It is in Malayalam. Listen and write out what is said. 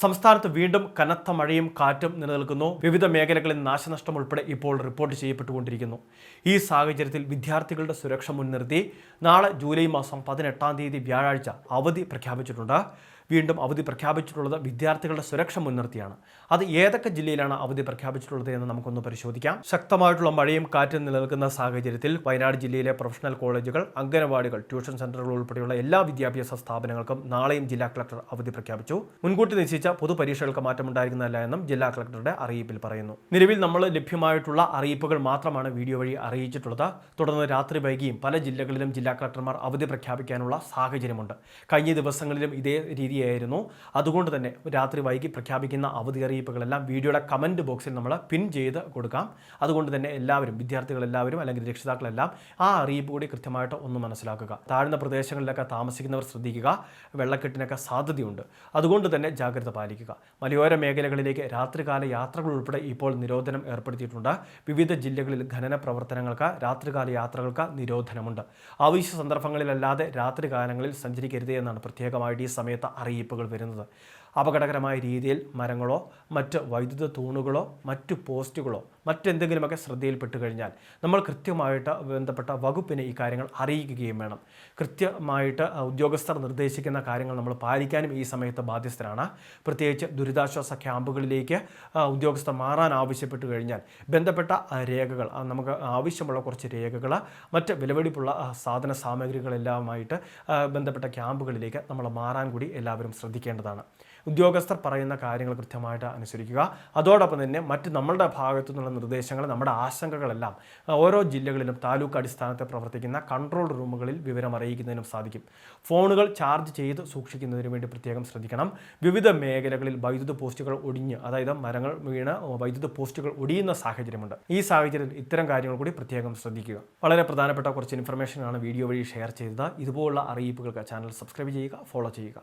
സംസ്ഥാനത്ത് വീണ്ടും കനത്ത മഴയും കാറ്റും നിലനിൽക്കുന്നു. വിവിധ മേഖലകളിൽ നാശനഷ്ടം ഉൾപ്പെടെ ഇപ്പോൾ റിപ്പോർട്ട് ചെയ്യപ്പെട്ടുകൊണ്ടിരിക്കുന്നു. ഈ സാഹചര്യത്തിൽ വിദ്യാർത്ഥികളുടെ സുരക്ഷ മുൻനിർത്തി നാളെ ജൂലൈ മാസം പതിനെട്ടാം തീയതി വ്യാഴാഴ്ച അവധി പ്രഖ്യാപിച്ചിട്ടുണ്ട്. വീണ്ടും അവധി പ്രഖ്യാപിച്ചിട്ടുള്ളത് വിദ്യാർത്ഥികളുടെ സുരക്ഷ മുൻനിർത്തിയാണ്. അത് ഏതൊക്കെ ജില്ലയിലാണ് അവധി പ്രഖ്യാപിച്ചിട്ടുള്ളത് എന്ന് നമുക്കൊന്ന് പരിശോധിക്കാം. ശക്തമായിട്ടുള്ള മഴയും കാറ്റും നിലനിൽക്കുന്ന സാഹചര്യത്തിൽ വയനാട് ജില്ലയിലെ പ്രൊഫഷണൽ കോളേജുകൾ അംഗനവാടികൾ ട്യൂഷൻ സെന്ററുകൾ ഉൾപ്പെടെയുള്ള എല്ലാ വിദ്യാഭ്യാസ സ്ഥാപനങ്ങൾക്കും നാളെയും ജില്ലാ കളക്ടർ അവധി പ്രഖ്യാപിച്ചു. മുൻകൂട്ടി നിശ്ചയിച്ച പൊതുപരീക്ഷകൾക്ക് മാറ്റമുണ്ടായിരിക്കുന്നതല്ല എന്നും ജില്ലാ കളക്ടറുടെ അറിയിപ്പിൽ പറയുന്നു. നിലവിൽ നമ്മൾ ലഭ്യമായിട്ടുള്ള അറിയിപ്പുകൾ മാത്രമാണ് വീഡിയോ വഴി അറിയിച്ചിട്ടുള്ളത്. തുടർന്ന് രാത്രി വൈകിയും പല ജില്ലകളിലും ജില്ലാ കളക്ടർമാർ അവധി പ്രഖ്യാപിക്കാനുള്ള സാഹചര്യമുണ്ട്. കഴിഞ്ഞ ദിവസങ്ങളിലും ഇതേ രീതിയായിരുന്നു അതുകൊണ്ട് തന്നെ രാത്രി വൈകി പ്രഖ്യാപിക്കുന്ന അവധി അറിയിപ്പുകളെല്ലാം വീഡിയോയുടെ കമന്റ് ബോക്സിൽ നമ്മൾ പിൻ ചെയ്ത് കൊടുക്കാം. അതുകൊണ്ട് തന്നെ എല്ലാവരും വിദ്യാർത്ഥികളെല്ലാവരും അല്ലെങ്കിൽ രക്ഷിതാക്കളെല്ലാം ആ അറിയിപ്പ് കൂടി കൃത്യമായിട്ട് ഒന്ന് മനസ്സിലാക്കുക. താഴ്ന്ന പ്രദേശങ്ങളിലൊക്കെ താമസിക്കുന്നവർ ശ്രദ്ധിക്കുക. വെള്ളക്കെട്ടിനൊക്കെ സാധ്യതയുണ്ട്. അതുകൊണ്ട് തന്നെ ജാഗ്രത പാലിക്കുക. മലയോര മേഖലകളിലേക്ക് രാത്രികാല യാത്രകൾ ഉൾപ്പെടെ ഇപ്പോൾ നിരോധനം ഏർപ്പെടുത്തിയിട്ടുണ്ട്. വിവിധ ജില്ലകളിൽ ഖനന പ്രവർത്തനങ്ങൾക്ക് രാത്രികാല യാത്രകൾക്ക് നിരോധനമുണ്ട്. ആവശ്യ സന്ദർഭങ്ങളിലല്ലാതെ രാത്രികാലങ്ങളിൽ സഞ്ചരിക്കരുത് എന്നാണ് പ്രത്യേകമായിട്ട് ഈ സമയത്ത് അറിയിപ്പുകൾ വരുന്നത്. അപകടകരമായ രീതിയിൽ മരങ്ങളോ മറ്റ് വൈദ്യുത തൂണുകളോ മറ്റു പോസ്റ്റുകളോ മറ്റെന്തെങ്കിലുമൊക്കെ ശ്രദ്ധയിൽപ്പെട്ട് കഴിഞ്ഞാൽ നമ്മൾ കൃത്യമായിട്ട് ബന്ധപ്പെട്ട വകുപ്പിനെ ഈ കാര്യങ്ങൾ അറിയിക്കുകയും വേണം. കൃത്യമായിട്ട് ഉദ്യോഗസ്ഥർ നിർദ്ദേശിക്കുന്ന കാര്യങ്ങൾ നമ്മൾ പാലിക്കാനും ഈ സമയത്ത് ബാധ്യസ്ഥരാണ്. പ്രത്യേകിച്ച് ദുരിതാശ്വാസ ക്യാമ്പുകളിലേക്ക് ഉദ്യോഗസ്ഥർ മാറാൻ ആവശ്യപ്പെട്ട് കഴിഞ്ഞാൽ ബന്ധപ്പെട്ട രേഖകൾ നമുക്ക് ആവശ്യമുള്ള കുറച്ച് രേഖകൾ മറ്റ് വിലവെടിപ്പുള്ള സാധന സാമഗ്രികളെല്ലാമായിട്ട് ബന്ധപ്പെട്ട ക്യാമ്പുകളിലേക്ക് നമ്മൾ മാറാൻ കൂടി എല്ലാവരും ശ്രദ്ധിക്കേണ്ടതാണ്. ഉദ്യോഗസ്ഥർ പറയുന്ന കാര്യങ്ങൾ കൃത്യമായിട്ട് അനുസരിക്കുക. അതോടൊപ്പം തന്നെ മറ്റ് നമ്മളുടെ ഭാഗത്തു നിന്നുള്ള നിർദ്ദേശങ്ങൾ നമ്മുടെ ആശങ്കകളെല്ലാം ഓരോ ജില്ലകളിലും താലൂക്ക് അടിസ്ഥാനത്തെ പ്രവർത്തിക്കുന്ന കൺട്രോൾ റൂമുകളിൽ വിവരം അറിയിക്കുന്നതിനും സാധിക്കും. ഫോണുകൾ ചാർജ് ചെയ്ത് സൂക്ഷിക്കുന്നതിന് വേണ്ടി പ്രത്യേകം ശ്രദ്ധിക്കണം. വിവിധ മേഖലകളിൽ വൈദ്യുത പോസ്റ്റുകൾ ഒടിഞ്ഞ് അതായത് മരങ്ങൾ വീണ് വൈദ്യുത പോസ്റ്റുകൾ ഒടിയുന്ന സാഹചര്യമുണ്ട്. ഈ സാഹചര്യത്തിൽ ഇത്തരം കാര്യങ്ങൾ കൂടി പ്രത്യേകം ശ്രദ്ധിക്കുക. വളരെ പ്രധാനപ്പെട്ട കുറച്ച് ഇൻഫർമേഷനാണ് വീഡിയോ വഴി ഷെയർ ചെയ്തത്. ഇതുപോലുള്ള അറിയിപ്പുകൾക്ക് ചാനൽ സബ്സ്ക്രൈബ് ചെയ്യുക ഫോളോ ചെയ്യുക.